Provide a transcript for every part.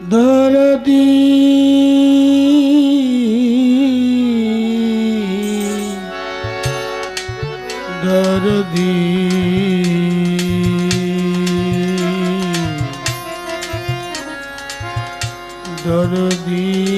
ধরদি দরদি।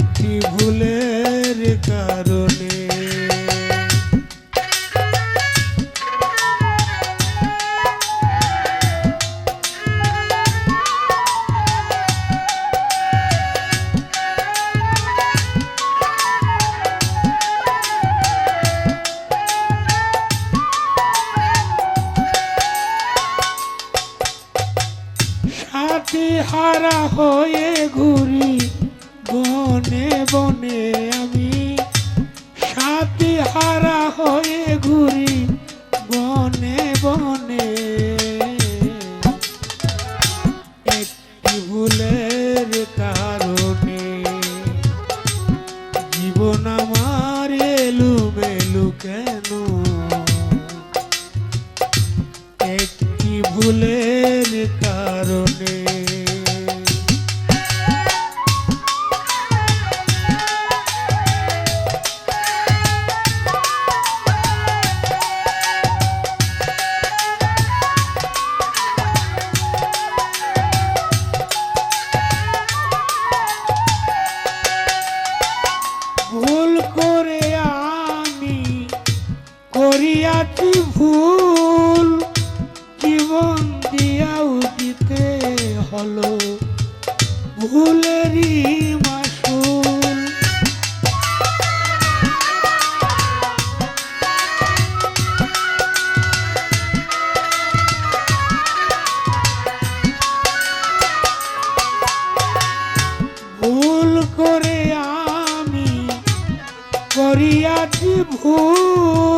একটি ভুলের কারণে। হারা হয়ে ঘুরি বনে বনে আমি সাথী হারা হয়ে ঘুরি বনে বনে। একটি ভুলের কারণে জীবন আমার এলু মেলু কেন? একটি ভুলের করিয়াছি ভুল? জীবন দিয়াও দিতে হলো ভুলেরই মাসুল। ভুল করে আমি করিয়াছি ভুল?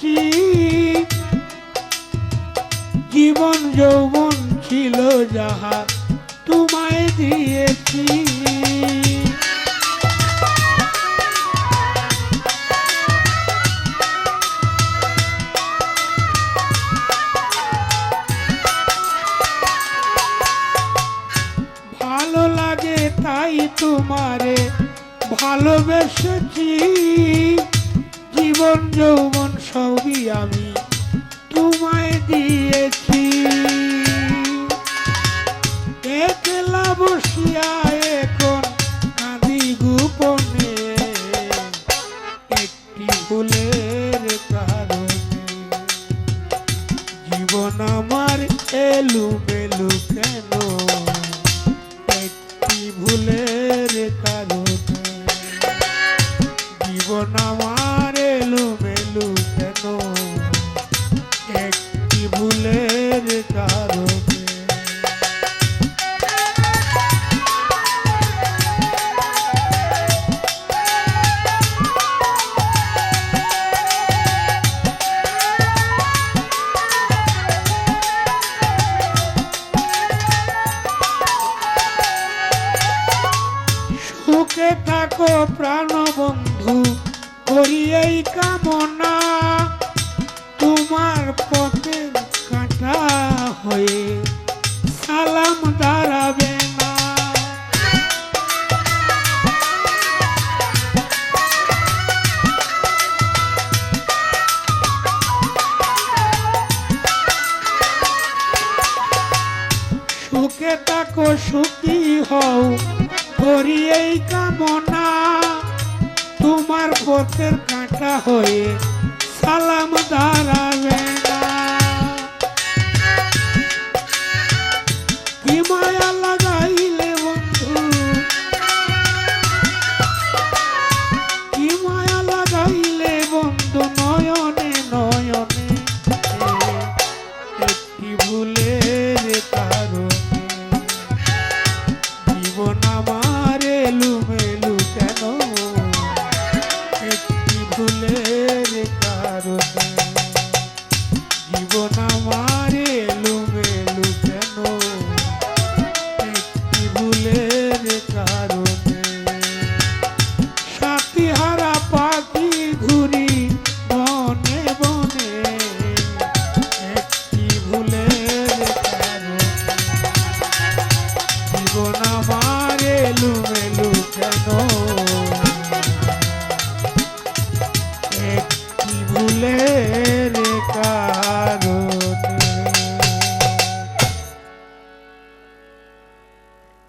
ভালোবেসেছি জীবন যৌবন ছিল যাহা তোমায় দিয়েছি। ভালো লাগে তাই তোমারে ভালোবেসেছি। জীবন যৌবন সবই আমি তোমায় দিয়েছি। একলা বসিয়া এখন কাঁদি গোপনে। একটি ভুলের কারণে জীবন আমার এলু মেলু কেন? একটি ভুলের কারণে প্রাণ বন্ধু করি এই কামনা। তোমার পথের কাঁটা হয়ে সালাম দাঁড়াবে সুখে তাকো সুখী হও। করি এই কামনা তোমার পথের কাঁটা হয়ে সালাম দাঁড়াবে